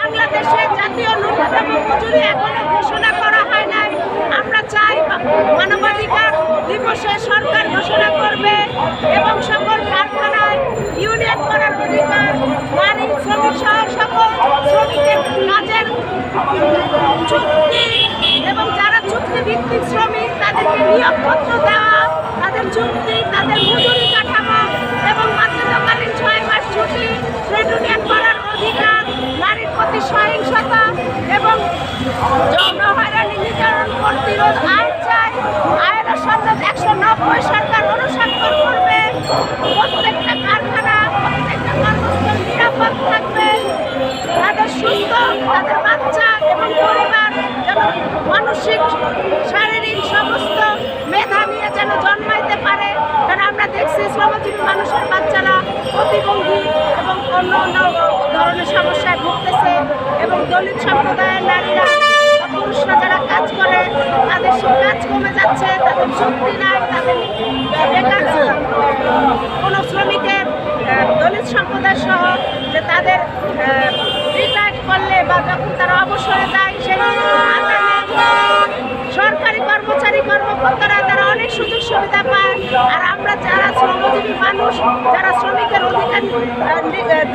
বাংলাদেশে জাতীয় ন্যূনতম মজুরি এখনও ঘোষণা করা হয় নাই। আমরা চাই মানবাধিকার দিবসে সরকার ঘোষণা করবে এবং সকল কারখানায় ইউনিয়ন করার অধিকার, নারী, শ্রমিক সহ সকল শ্রমিকের কাজের চুক্তি এবং যারা চুক্তিভিত্তিক শ্রমিক, তাদেরকে নিয়োগপত্র দেওয়া, তাদের চুক্তি, তাদের মজুরি প্রতি সহিংসতা এবং প্রতিরোধ একশো নব্বই সরকার করবে। প্রত্যেকটা কারখানা, প্রত্যেকটা নিরাপদ থাকবে। তাদের তাদের বাচ্চা এবং যেন মানসিক, শারীরিক সমস্ত পারে। আমরা দেখছি মানুষের বাচ্চারা এবং অন্য অন্য ধরনের সমস্যায় ভুগতেছে এবং দলিত সম্প্রদায়ের নারীরা পুরুষরা যারা কাজ করে, তাদের সব কাজ কমে যাচ্ছে, তাদের শক্তি নাই, তাদের বেকার কোনো শ্রমিকের দলিত সম্প্রদায় সহ যে তাদের রিটায়ার্ড করলে বা যখন তারা অবসরে যায়, সেই যারা শ্রমজীবী মানুষ, যারা শ্রমিকের অধিকার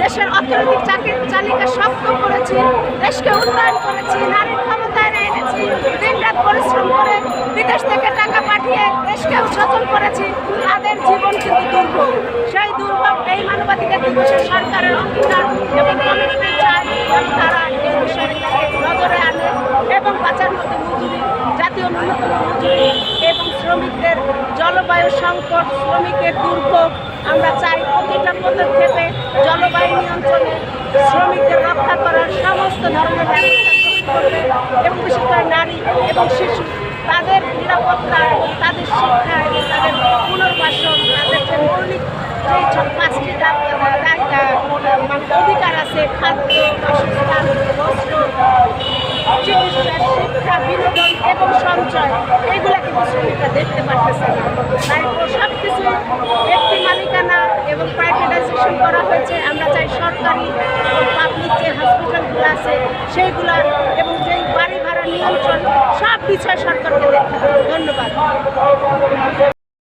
দেশের অর্থনৈতিক চাকরির চালিকা শক্ত করেছি, দেশকে উন্নয়ন করেছি, নারীর ক্ষমতায় এনেছি দিন রাত পরিশ্রম করে বিদেশ থেকে টাকা পাঠিয়ে দেশকে সচল করেছি, তাদের জীবন কিন্তু দুর্ভোগ সেই দুর্ভোগ এই মানবাধিকার দিবসের সরকারের অঙ্গীকার এবং কমিটমেন্ট যেন তারা এই বিষয়টাকে নজরে আনে এবং বাঁচার মতো মজুরি, জাতীয় ন্যূনতম মজুরি এবং শ্রমিকদের জলবায়ু সংকট, শ্রমিকের দুর্ভোগ, আমরা চাই প্রতিটা পদক্ষেপে জলবায়ু নিয়ন্ত্রণে শ্রমিকদের রক্ষা করার সমস্ত ধরনের এবং বিশেষ করে নারী এবং শিশু, তাদের নিরাপত্তা, তাদের শিক্ষা এবং তাদের পুনর্বাসন, তাদের যে মৌলিক যে পাঁচটি মানে অধিকার আছে, খাদ্য, বাসস্থান, বস্ত্র, চিকিৎসা, শিক্ষা বিনোদন এবং সঞ্চয় এইগুলা কিন্তু শ্রমিকরা দেখতে পারতেছে না। তাই সব কিছু একটি মালিকানা এবং প্রাইভেটাইজেশন করা হয়েছে। আমরা চাই সরকারি পাবলিক যে হসপিটালগুলো আছে, সেইগুলো এবং যেই বাড়ি ভাড়া নিয়ন্ত্রণ সব বিষয় ধন্যবাদ